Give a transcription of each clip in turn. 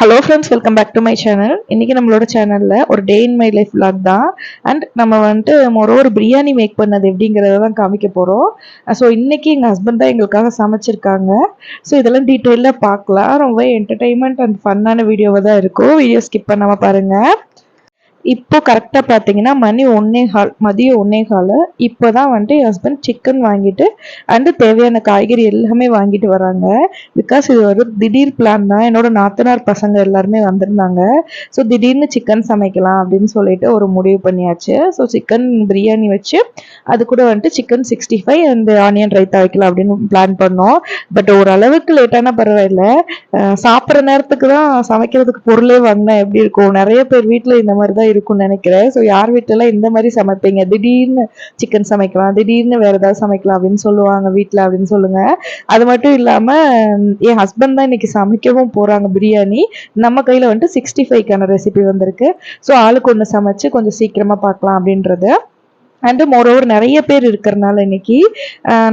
Hello friends welcome back to my channel இன்றைக்கி நம்மளோட சேனலில் ஒரு day in my life vlog தான். அண்ட் நம்ம வந்துட்டு மொரோ ஒரு பிரியாணி மேக் பண்ணது எப்படிங்கிறத தான் காமிக்க போகிறோம் ஸோ இன்றைக்கி எங்கள் ஹஸ்பண்ட் தான் எங்களுக்காக சமைச்சிருக்காங்க. ஸோ இதெல்லாம் டீட்டெயிலாக பார்க்கலாம். ரொம்ப என்டர்டெயின்மெண்ட் அண்ட் ஃபன்னான வீடியோவாக தான் இருக்கும். வீடியோ ஸ்கிப் பண்ணாமல் பாருங்கள் இப்போ கரெக்டாக பார்த்தீங்கன்னா மணி ஒன்னே கால் மதியம் ஒன்னே கால். இப்போ தான் வந்துட்டு என் ஹஸ்பண்ட் சிக்கன் வாங்கிட்டு அண்டு தேவையான காய்கறி எல்லாமே வாங்கிட்டு வராங்க. பிகாஸ் இது ஒரு திடீர் பிளான் தான். என்னோட நாத்தனார் பசங்க எல்லாருமே வந்திருந்தாங்க. ஸோ திடீர்னு சிக்கன் சமைக்கலாம் அப்படின்னு சொல்லிட்டு ஒரு முடிவு பண்ணியாச்சு. ஸோ சிக்கன் பிரியாணி வச்சு அது கூட வந்துட்டு chicken sixty five and onion raita வைக்கலாம் அப்படின்னு பிளான் பண்ணோம். பட் ஓரளவுக்கு லேட்டான பரவாயில்ல. சாப்பிட்ற நேரத்துக்கு தான் சமைக்கிறதுக்கு பொருளே வாங்கினா எப்படி இருக்கும்? நிறைய பேர் வீட்டில் இந்த மாதிரி தான் இருக்கும்னு நினைக்கிறேன். ஸோ யார் வீட்டிலலாம் இந்த மாதிரி சமைப்பீங்க? திடீர்னு சிக்கன் சமைக்கலாம் திடீர்னு வேற ஏதாவது சமைக்கலாம் அப்படின்னு சொல்லுவாங்க வீட்டில் அப்படின்னு சொல்லுங்க. அது மட்டும் இல்லாமல் என் ஹஸ்பண்ட் தான் இன்னைக்கு சமைக்கவும் போகிறாங்க பிரியாணி. நம்ம கையில் வந்துட்டு சிக்ஸ்டி ஃபைவ்க்கான ரெசிபி வந்திருக்கு. ஸோ ஆளுக்கு ஒன்று சமைச்சு கொஞ்சம் சீக்கிரமாக பார்க்கலாம் அப்படின்றது. அண்டு மோரோவர் நிறைய பேர் இருக்கிறனால இன்னைக்கு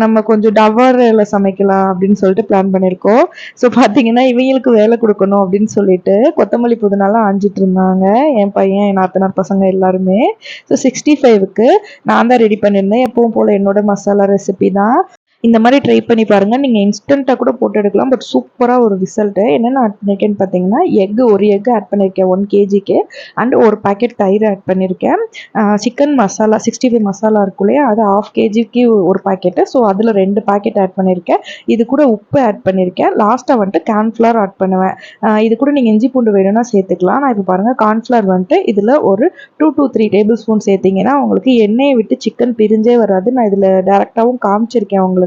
நம்ம கொஞ்சம் டவரில் சமைக்கலாம் அப்படின்னு சொல்லிட்டு பிளான் பண்ணியிருக்கோம். ஸோ பார்த்தீங்கன்னா இவங்களுக்கு வேலை கொடுக்கணும் அப்படின்னு சொல்லிட்டு கொத்தமல்லி புதினாலாம் ஆஞ்சிட்டு இருந்தாங்க. என் பையன் என் நாத்தனார் பசங்க எல்லாருமே. ஸோ சிக்ஸ்டி ஃபைவுக்கு நான் தான் ரெடி பண்ணியிருந்தேன். எப்பவும் போல் என்னோட மசாலா ரெசிபி தான். இந்த மாதிரி ட்ரை பண்ணி பாருங்கள் நீங்கள் இன்ஸ்டண்ட்டாக கூட போட்டு எடுக்கலாம். பட் சூப்பராக ஒரு ரிசல்ட்டு என்னென்ன ஆட் பண்ணியிருக்கேன்னு பார்த்தீங்கன்னா எக்கு ஒரு எக்கு ஆட் பண்ணியிருக்கேன் ஒன் கேஜிக்கு அண்ட் ஒரு பாக்கெட் தயிர் ஆட் பண்ணியிருக்கேன் chicken masala sixty five masala இருக்கும் இல்லையா? அது ஆஃப் கேஜிக்கு ஒரு பாக்கெட்டு ஸோ அதில் ரெண்டு பாக்கெட் ஆட் பண்ணியிருக்கேன் இது கூட உப்பு ஆட் பண்ணியிருக்கேன் லாஸ்ட்டாக வந்துட்டு கார்ன்ஃப்ளவர் ஆட் பண்ணுவேன். இது கூட நீங்கள் இஞ்சி பூண்டு வேணும்னா சேர்த்துக்கலாம். நான் இப்போ பாருங்கள் கார்ன்ஃப்ளவர் வந்துட்டு இதில் ஒரு two two three tablespoon சேர்த்திங்கன்னா உங்களுக்கு எண்ணெயை விட்டு சிக்கன் பிரிஞ்சே வராது. நான் இதில் டேரெக்டாகவும் காமிச்சிருக்கேன் உங்களுக்கு.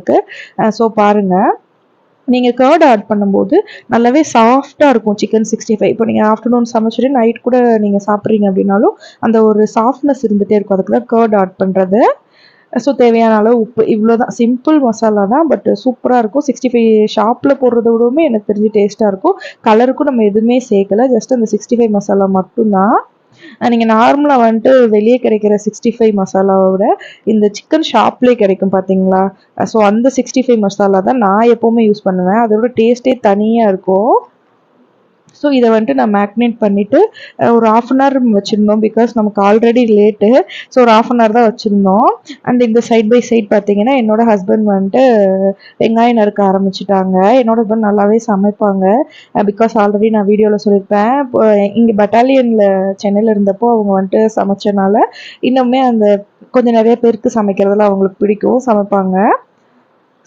ஸோ பாருங்கள் நீங்கள் கேர்ட் ஆட் பண்ணும்போது நல்லாவே சாஃப்டாக இருக்கும் சிக்கன் சிக்ஸ்டி ஃபைவ் இப்போ நீங்கள் ஆஃப்டர்நூன் சமைச்சிட்டு நைட் கூட நீங்கள் சாப்பிட்றீங்க அப்படின்னாலும் அந்த ஒரு சாஃப்ட்னஸ் இருந்துகிட்டே இருக்கும். அதுக்கு தான் கேர்ட் ஆட் பண்ணுறது ஸோ தேவையான அளவு உப்பு. இவ்வளோ தான் சிம்பிள் மசாலா தான் பட் சூப்பராக இருக்கும். சிக்ஸ்டி ஃபைவ் ஷாப்பில் போடுறத விடவுமே எனக்கு தெரிஞ்சு டேஸ்ட்டாக இருக்கும். கலருக்கும் நம்ம எதுவுமே சேர்க்கலை. ஜஸ்ட் அந்த சிக்ஸ்டி ஃபைவ் மசாலா மட்டும்தான். நீங்கள் நார்மலாக வந்துட்டு வெளியே கிடைக்கிற சிக்ஸ்டி ஃபைவ் மசாலாவை விட இந்த சிக்கன் ஷாப்லேயே கிடைக்கும் பார்த்தீங்களா ஸோ அந்த சிக்ஸ்டி ஃபைவ் மசாலா தான் நான் எப்போவுமே யூஸ் பண்ணுவேன். அதோட டேஸ்ட்டே தனியாக இருக்கும். ஸோ இதை வந்துட்டு நான் மேக்னேட் பண்ணிவிட்டு ஒரு ஆஃப் அன் ஹவர் வச்சுருந்தோம் பிகாஸ் நமக்கு ஆல்ரெடி லேட்டு ஸோ ஒரு ஆஃப் அன் ஹவர் தான் வச்சுருந்தோம். அண்ட் இந்த சைட் பை சைட் பார்த்தீங்கன்னா என்னோட ஹஸ்பண்ட் வந்துட்டு வெங்காயம் நறுக்க ஆரம்பிச்சிட்டாங்க. என்னோட ஹஸ்பண்ட் நல்லாவே சமைப்பாங்க. பிகாஸ் ஆல்ரெடி நான் வீடியோவில் சொல்லியிருப்பேன். இப்போ இங்கே பட்டாலியனில் சென்னையில் இருந்தப்போ அவங்க வந்துட்டு சமைச்சனால இன்னுமே அந்த கொஞ்சம் நிறைய பேருக்கு சமைக்கிறதுல அவங்களுக்கு பிடிக்கும் சமைப்பாங்க.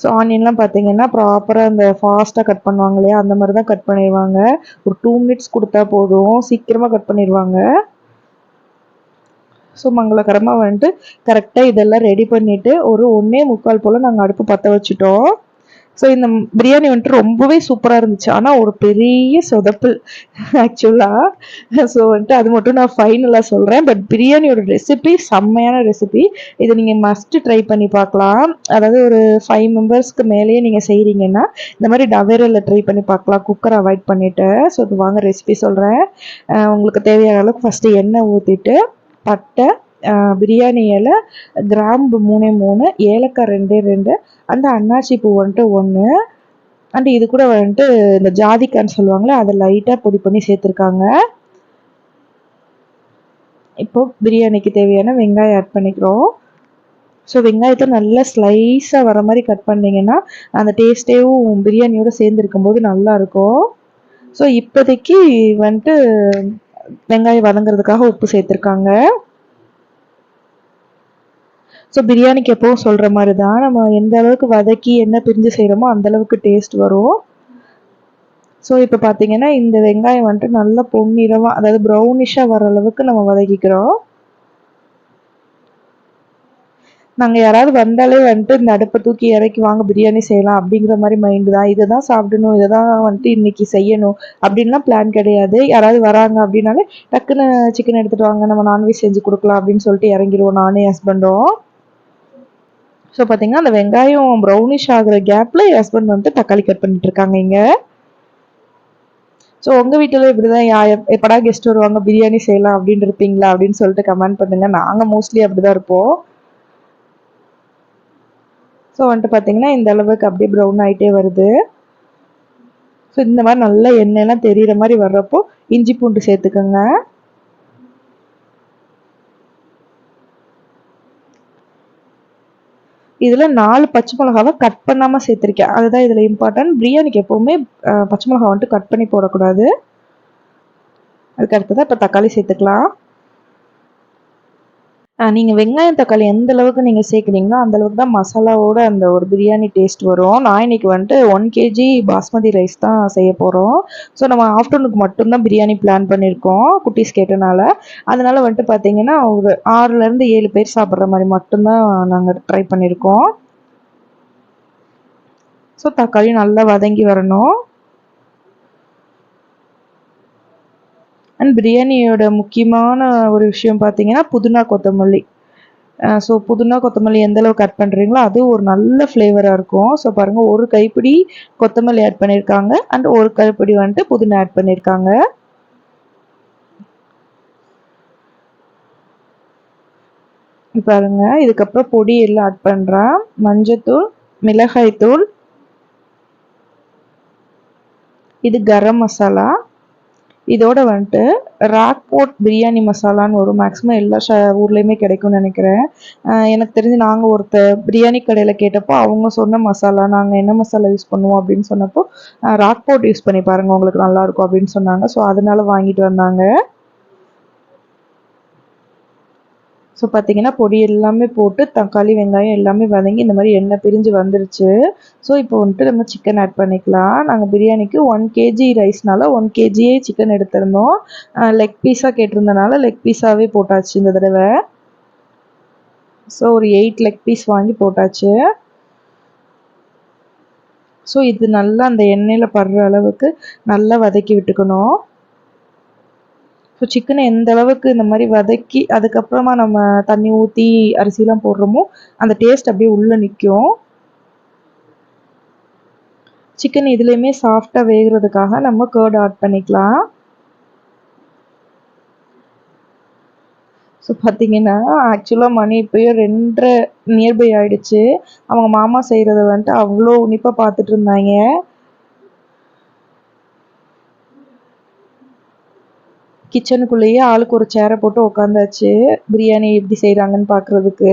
ஸோ ஆனியன்லாம் பார்த்தீங்கன்னா ப்ராப்பராக அந்த ஃபாஸ்ட்டாக கட் பண்ணுவாங்க இல்லையா? அந்த மாதிரி தான் கட் பண்ணிடுவாங்க ஒரு டூ மினிட்ஸ் கொடுத்தா போதும். சீக்கிரமாக கட் பண்ணிடுவாங்க ஸோ மங்களகரமாக வந்துட்டு கரெக்டாக இதெல்லாம் ரெடி பண்ணிவிட்டு ஒரு ஒன்றே முக்கால் போல் நாங்கள் அடுப்பு பற்ற வச்சுட்டோம். ஸோ இந்த பிரியாணி வந்துட்டு ரொம்பவே சூப்பராக இருந்துச்சு. ஆனால் ஒரு பெரிய சொதப்பு ஆக்சுவலாக ஸோ வந்துட்டு அது மட்டும் நான் ஃபைனலாக சொல்கிறேன் பட் பிரியாணியோட ரெசிபி செம்மையான ரெசிபி இதை நீங்கள் மஸ்ட்டு ட்ரை பண்ணி பார்க்கலாம். அதாவது ஒரு ஃபைவ் மெம்பர்ஸ்க்கு மேலேயே நீங்கள் செய்கிறீங்கன்னா இந்த மாதிரி டவேரில் ட்ரை பண்ணி பார்க்கலாம். குக்கர் அவாய்ட் பண்ணிவிட்டு ஸோ இது வாங்க ரெசிபி சொல்கிறேன் உங்களுக்கு தேவையான அளவுக்கு ஃபஸ்ட்டு எண்ணெய் ஊற்றிட்டு பட்டை பிரியாணி இலை கிராம்பு மூணே மூணு ஏலக்காய் ரெண்டே ரெண்டு அந்த அன்னாச்சி பூ வந்துட்டு ஒன்று அண்ட் இது கூட வந்துட்டு இந்த ஜாதிக்கான்னு சொல்லுவாங்களே அதை லைட்டாக பொடி பண்ணி சேர்த்துருக்காங்க. இப்போ பிரியாணிக்கு தேவையான வெங்காயம் ஆட் பண்ணிக்கிறோம். ஸோ வெங்காயத்தை நல்லா ஸ்லைஸாக வர மாதிரி கட் பண்ணிங்கன்னா அந்த டேஸ்ட்டேவும் பிரியாணியோட சேர்ந்துருக்கும்போது நல்லாயிருக்கும். ஸோ இப்போதைக்கு வந்துட்டு வெங்காயம் வதங்குறதுக்காக உப்பு சேர்த்துருக்காங்க. ஸோ பிரியாணிக்கு எப்பவும் சொல்கிற மாதிரி தான் நம்ம எந்த அளவுக்கு வதக்கி என்ன பிரிஞ்சு செய்கிறோமோ அந்தளவுக்கு டேஸ்ட் வரும். ஸோ இப்போ பார்த்தீங்கன்னா இந்த வெங்காயம் வந்துட்டு நல்லா பொன்னிறமாக அதாவது ப்ரௌனிஷாக வர அளவுக்கு நம்ம வதக்கிக்கிறோம். நாங்கள் யாராவது வந்தாலே வந்துட்டு இந்த அடுப்பை தூக்கி இறக்கி வாங்க பிரியாணி செய்யலாம் அப்படிங்கிற மாதிரி மைண்டு தான். இதை தான் சாப்பிடணும் இதை தான் வந்துட்டு இன்னைக்கு செய்யணும் அப்படின்லாம் பிளான் கிடையாது. யாராவது வராங்க அப்படின்னாலே டக்குன்னு சிக்கன் எடுத்துகிட்டு வாங்க நம்ம நான்வெஜ் செஞ்சு கொடுக்கலாம் அப்படின்னு சொல்லிட்டு இறங்கிடுவோம் நானே ஹஸ்பண்டும் ஸோ பார்த்தீங்கன்னா அந்த வெங்காயம் ப்ரௌனிஷ் ஆகிற கேப்பில் என் ஹஸ்பண்ட் வந்துட்டு தக்காளி கட் பண்ணிட்டு இருக்காங்க இங்கே. ஸோ உங்கள் வீட்டில் இப்படி தான் யா எப்படா கெஸ்ட் வருவாங்க? பிரியாணி செய்யலாம் அப்படின்னு இருப்பீங்களா? அப்படின்னு சொல்லிட்டு கமெண்ட் பண்ணுங்க. நாங்கள் மோஸ்ட்லி அப்படி தான் இருப்போம். ஸோ வந்துட்டு பார்த்தீங்கன்னா இந்த அளவுக்கு அப்படியே ப்ரௌன் ஆகிட்டே வருது. ஸோ இந்த மாதிரி நல்லா எண்ணெய்லாம் தெரிகிற மாதிரி வர்றப்போ இஞ்சி பூண்டு சேர்த்துக்கோங்க. இதில் நாலு பச்சை மிளகாவை கட் பண்ணாமல் சேர்த்துருக்கேன். அதுதான் இதில் இம்பார்ட்டன்ட் பிரியாணிக்கு எப்போவுமே பச்சை மிளகா வந்துட்டு கட் பண்ணி போடக்கூடாது. அதுக்கடுத்து தான் இப்போ தக்காளி சேர்த்துக்கலாம். நீங்கள் வெங்காயம் தக்காளி எந்த அளவுக்கு நீங்கள் சேர்க்குறீங்களோ அந்த அளவுக்கு தான் மசாலாவோட அந்த ஒரு பிரியாணி டேஸ்ட் வரும். நான் இன்னைக்கு வந்துட்டு ஒன் கேஜி பாஸ்மதி ரைஸ் தான் செய்ய போகிறோம் ஸோ நம்ம ஆஃப்டர்நூனுக்கு மட்டும்தான் பிரியாணி பிளான் பண்ணியிருக்கோம் குட்டீஸ் கேட்டனால. அதனால வந்துட்டு பார்த்தீங்கன்னா ஒரு ஆறுலேருந்து ஏழு பேர் சாப்பிட்ற மாதிரி மட்டும்தான் நாங்கள் ட்ரை பண்ணியிருக்கோம் ஸோ தக்காளி நல்லா வதங்கி வரணும். அண்ட் பிரியாணியோட முக்கியமான ஒரு விஷயம் பார்த்தீங்கன்னா புதினா கொத்தமல்லி. ஸோ புதினா கொத்தமல்லி எந்த அளவுக்கு கட் பண்ணுறீங்களோ அது ஒரு நல்ல ஃப்ளேவராக இருக்கும். ஸோ பாருங்கள் ஒரு கைப்பிடி கொத்தமல்லி ஆட் பண்ணியிருக்காங்க அண்ட் ஒரு கைப்பிடி வந்துட்டு புதினா ஆட் பண்ணியிருக்காங்க பாருங்க இதுக்கப்புறம் பொடி எல்லாம் ஆட் பண்ணுறேன் மஞ்சத்தூள் மிளகாய்த்தூள். இது கரம் மசாலா. இதோட வந்துட்டு ராக்போர்ட் பிரியாணி மசாலான்னு வரும். மேக்ஸிமம் எல்லா ஷ ஊர்லேயுமே கிடைக்கும்னு நினைக்கிறேன். எனக்கு தெரிஞ்சு நாங்கள் ஒருத்த பிரியாணி கடையில் கேட்டப்போ அவங்க சொன்ன மசாலா நாங்கள் என்ன மசாலா யூஸ் பண்ணுவோம் அப்படின்னு சொன்னப்போ ராக்போர்ட் யூஸ் பண்ணி பாருங்கள் உங்களுக்கு நல்லாயிருக்கும் அப்படின்னு சொன்னாங்க. ஸோ அதனால வாங்கிட்டு வந்தாங்க. ஸோ பார்த்தீங்கன்னா பொடி எல்லாமே போட்டு தக்காளி வெங்காயம் எல்லாமே வதங்கி இந்த மாதிரி எண்ணெய் பிரிஞ்சு வந்துருச்சு. ஸோ இப்போ வந்துட்டு நம்ம சிக்கன் ஆட் பண்ணிக்கலாம். நாங்கள் பிரியாணிக்கு ஒன் கேஜி ரைஸ்னால ஒன் கேஜியே சிக்கன் எடுத்திருந்தோம். லெக் பீஸாக கேட்டிருந்தனால லெக் பீஸாகவே போட்டாச்சு இந்த தடவை. ஸோ ஒரு எயிட் லெக் பீஸ் வாங்கி போட்டாச்சு. ஸோ இது நல்லா அந்த எண்ணெயில் படுற அளவுக்கு நல்லா வதக்கி விட்டுக்கணும். ஸோ சிக்கனை எந்த அளவுக்கு இந்த மாதிரி வதக்கி அதுக்கப்புறமா நம்ம தண்ணி ஊற்றி அரிசிலாம் போடுறோமோ அந்த டேஸ்ட் அப்படியே உள்ளே நிற்கும் சிக்கன் இதுலேயுமே சாஃப்டாக வேகிறதுக்காக நம்ம கேர்ட் ஆட் பண்ணிக்கலாம். ஸோ பார்த்தீங்கன்னா ஆக்சுவலாக மணி இப்போயோ ரெண்டரை நியர்பை ஆயிடுச்சு. அவங்க மாமா செய்கிறத வந்துட்டு அவ்வளோ உன்னிப்பாக பார்த்துட்டு இருந்தாங்க. கிச்சனுக்குள்ளேயே ஆளுக்கு ஒரு சேரை போட்டு உட்காந்தாச்சு பிரியாணி எப்படி செய்கிறாங்கன்னு பார்க்குறதுக்கு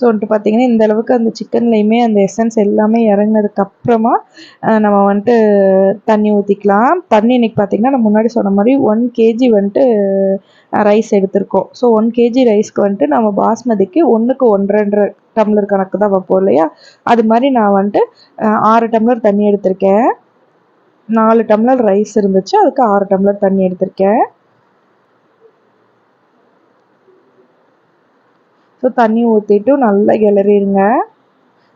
ஸோ வந்துட்டு பார்த்தீங்கன்னா இந்த அளவுக்கு அந்த சிக்கன்லேயுமே அந்த எசன்ஸ் எல்லாமே இறங்கினதுக்கப்புறமா நம்ம வந்துட்டு தண்ணி ஊற்றிக்கலாம் தண்ணி இன்னைக்கு பார்த்தீங்கன்னா நம்ம முன்னாடி சொன்ன மாதிரி ஒன் கேஜி வந்துட்டு ரைஸ் எடுத்திருக்கோம். ஸோ ஒன் கேஜி ரைஸ்க்கு வந்துட்டு நம்ம பாஸ்மதிக்கு ஒன்றுக்கு ஒன்றரை டம்ளர் கணக்கு தான் வைப்போம் இல்லையா? அது மாதிரி நான் வந்துட்டு ஆறு டம்ளர் தண்ணி எடுத்திருக்கேன். நாலு டம்ளர் ரைஸ் இருந்துச்சு. அதுக்கு ஆறு டம்ளர் தண்ணி எடுத்திருக்கேன். ஸோ தண்ணி ஊற்றிட்டு நல்லா கிளறிடுங்க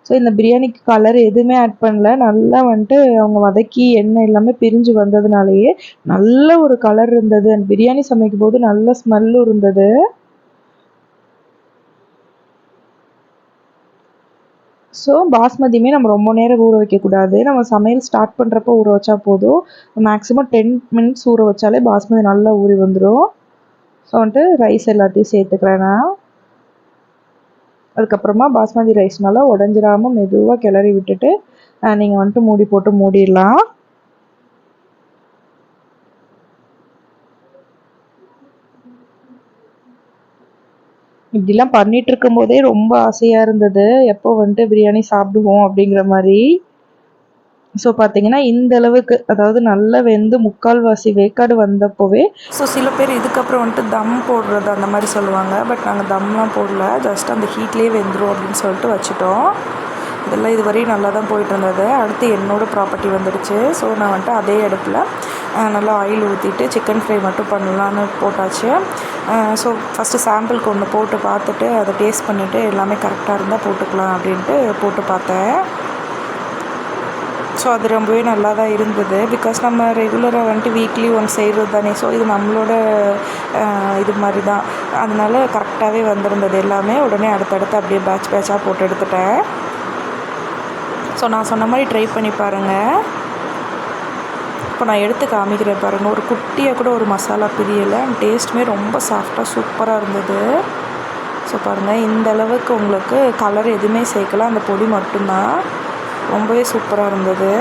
ஸோ இந்த பிரியாணிக்கு கலர் எதுவுமே ஆட் பண்ணல. நல்லா வந்துட்டு அவங்க வதக்கி எண்ணெய் எல்லாமே பிரிஞ்சு வந்ததுனாலேயே நல்ல ஒரு கலர் இருந்தது. அண்ட் பிரியாணி சமைக்கும் போது நல்ல ஸ்மெல்லும் இருந்தது. ஸோ பாஸ்மதியுமே நம்ம ரொம்ப நேரம் ஊற வைக்கக்கூடாது. நம்ம சமையல் ஸ்டார்ட் பண்ணுறப்போ ஊற வச்சா போதும். மேக்ஸிமம் டென் மினிட்ஸ் ஊற வச்சாலே பாஸ்மதி நல்லா ஊறி வந்துடும் ஸோ வந்துட்டு ரைஸ் எல்லாத்தையும் சேர்த்துக்கிறேன் நான். அதுக்கப்புறமா பாஸ்மதி ரைஸ்னால உடஞ்சிடாமல் மெதுவாக கிளறி விட்டுட்டு நீங்கள் வந்துட்டு மூடி போட்டு மூடிடலாம். இப்படிலாம் பண்ணிட்டு இருக்கும் போதே ரொம்ப ஆசையாக இருந்தது. எப்போ வந்துட்டு பிரியாணி சாப்பிடுவோம் அப்படிங்கிற மாதிரி. ஸோ பார்த்தீங்கன்னா இந்த அளவுக்கு அதாவது நல்லா வெந்து முக்கால்வாசி வேக்காடு வந்தப்போவே ஸோ சில பேர் இதுக்கப்புறம் வந்துட்டு தம் போடுறது அந்த மாதிரி சொல்லுவாங்க. பட் நாங்கள் தம்லாம் போடல. ஜஸ்ட் அந்த ஹீட்லேயே வெந்துடும் அப்படின்னு சொல்லிட்டு வச்சுட்டோம். இதெல்லாம் இதுவரையும் நல்லா தான் போயிட்டு இருந்தது. அடுத்து என்னோடய ப்ராப்பர்ட்டி வந்துடுச்சு. ஸோ நான் வந்துட்டு அதே அடுப்பில் நல்லா ஆயில் ஊற்றிட்டு சிக்கன் ஃப்ரை மட்டும் பண்ணலான்னு போட்டாச்சு. ஸோ ஃபஸ்ட்டு சாம்பிளுக்கு ஒன்று போட்டு பார்த்துட்டு அதை டேஸ்ட் பண்ணிவிட்டு எல்லாமே கரெக்டாக இருந்தால் போட்டுக்கலாம் அப்படின்ட்டு போட்டு பார்த்தேன். ஸோ அது ரொம்பவே நல்லா தான் இருந்தது. பிகாஸ் நம்ம ரெகுலராக வந்துட்டு வீக்லி ஒன் செய்கிறது தானே. ஸோ இது நம்மளோட இது மாதிரி தான் அதனால் கரெக்டாகவே வந்திருந்தது எல்லாமே. உடனே அடுத்தடுத்து அப்படியே பேட்ச் பேட்சாக போட்டு எடுத்துட்டேன். ஸோ நான் சொன்ன மாதிரி ட்ரை பண்ணி பாருங்கள் இப்போ நான் எடுத்து காமிக்கிறேன் பாருங்கள் ஒரு குட்டியாக கூட ஒரு மசாலா பிரியலை. டேஸ்ட்டுமே ரொம்ப சாஃப்டாக சூப்பராக இருந்தது. ஸோ பாருங்கள் இந்த அளவுக்கு உங்களுக்கு கலர் எதுவுமே சேர்க்கல. அந்த பொடி மட்டும்தான். ரொம்பவே சூப்பராக இருந்தது.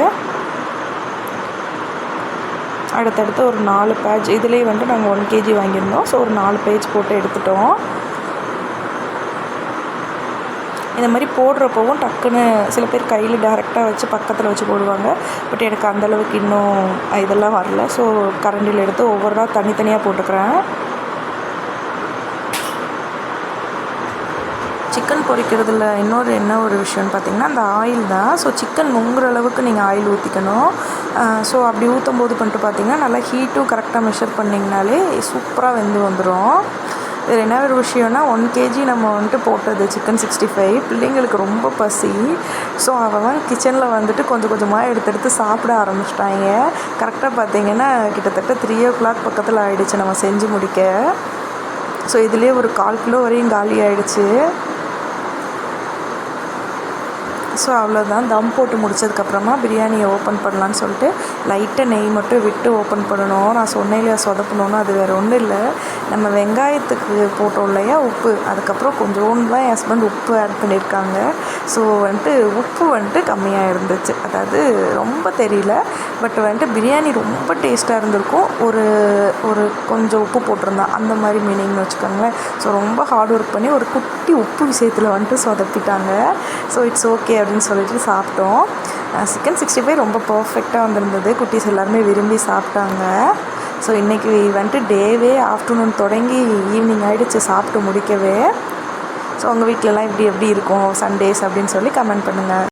அடுத்தடுத்து ஒரு நாலு பேஜ் இதுலேயே வந்து நாங்கள் ஒன் கேஜி வாங்கியிருந்தோம். ஸோ ஒரு நாலு பேஜ் போட்டு எடுத்துட்டோம். இந்த மாதிரி போடுறப்பவும் டக்குன்னு சில பேர் கையில் டேரெக்டாக வச்சு பக்கத்தில் வச்சு போடுவாங்க. பட் எனக்கு அந்தளவுக்கு இன்னும் இதெல்லாம் வரல. ஸோ கரண்டியில் எடுத்து ஒவ்வொரு நாள் தனித்தனியாக போட்டுக்கிறேன். சிக்கன் பொரிக்கிறதுல இன்னொரு என்ன ஒரு விஷயம்னு பார்த்தீங்கன்னா அந்த ஆயில் தான். ஸோ சிக்கன் முங்குற அளவுக்கு நீங்கள் ஆயில் ஊற்றிக்கணும் ஸோ அப்படி ஊற்றும் போது பண்ணிட்டு பார்த்தீங்கன்னா நல்லா ஹீட்டும் கரெக்டாக மெஷர் பண்ணிங்கனாலே சூப்பராக வெந்து வந்துடும் இதில் என்ன ஒரு விஷயம்னா ஒன் கேஜி நம்ம வந்துட்டு போட்டது சிக்கன் சிக்ஸ்டி ஃபைவ் பிள்ளைங்களுக்கு ரொம்ப பசி. ஸோ அவன் கிச்சனில் வந்துட்டு கொஞ்சம் கொஞ்சமாக எடுத்து எடுத்து சாப்பிட ஆரம்பிச்சிட்டாங்க. கரெக்டாக பார்த்தீங்கன்னா கிட்டத்தட்ட த்ரீ ஓ கிளாக் பக்கத்தில் ஆகிடுச்சு நம்ம செஞ்சு முடிக்க. ஸோ இதுலேயே ஒரு கால் கிலோ வரையும் காலி ஆகிடுச்சு ஸோ அவ்வளோதான் தம் போட்டு முடிச்சதுக்கப்புறமா பிரியாணியை ஓப்பன் பண்ணலான்னு சொல்லிட்டு லைட்டாக நெய் மட்டும் விட்டு ஓப்பன் பண்ணணும். நான் சொன்னேன் இல்லையா சொதப்பணும்னு? அது வேறு ஒன்றும் இல்லை. நம்ம வெங்காயத்துக்கு போட்டோம் இல்லையா உப்பு. அதுக்கப்புறம் கொஞ்சோண்டு தான் என் ஹஸ்பண்ட் உப்பு ஆட் பண்ணியிருக்காங்க. ஸோ வந்துட்டு உப்பு வந்துட்டு கம்மியாக இருந்துச்சு. அதாவது ரொம்ப தெரியல. பட் வந்துட்டு பிரியாணி ரொம்ப டேஸ்ட்டாக இருந்திருக்கும். ஒரு ஒரு கொஞ்சம் உப்பு போட்டிருந்தான் அந்த மாதிரி மீனிங்னு வச்சுக்கோங்களேன். ஸோ ரொம்ப ஹார்ட் ஒர்க் பண்ணி ஒரு குட்டி உப்பு விஷயத்தில் வந்துட்டு சொதப்பிட்டாங்க. ஸோ இட்ஸ் ஓகே அப்படின்னு சொல்லிட்டு சாப்பிட்டோம். சிக்கன் சிக்ஸ்டி ஃபைவ் ரொம்ப பர்ஃபெக்டாக வந்திருந்தது. குட்டீஸ் எல்லாருமே விரும்பி சாப்பிட்டாங்க. ஸோ இன்றைக்கி வந்துட்டு டேவே ஆஃப்டர்நூன் தொடங்கி ஈவினிங் ஆகிடுச்சு சாப்பிட்டு முடிக்கவே. ஸோ உங்கள் வீட்டிலலாம் இப்படி எப்படி இருக்கும்? சண்டேஸ் அப்படின்னு சொல்லி கமெண்ட் பண்ணுங்கள்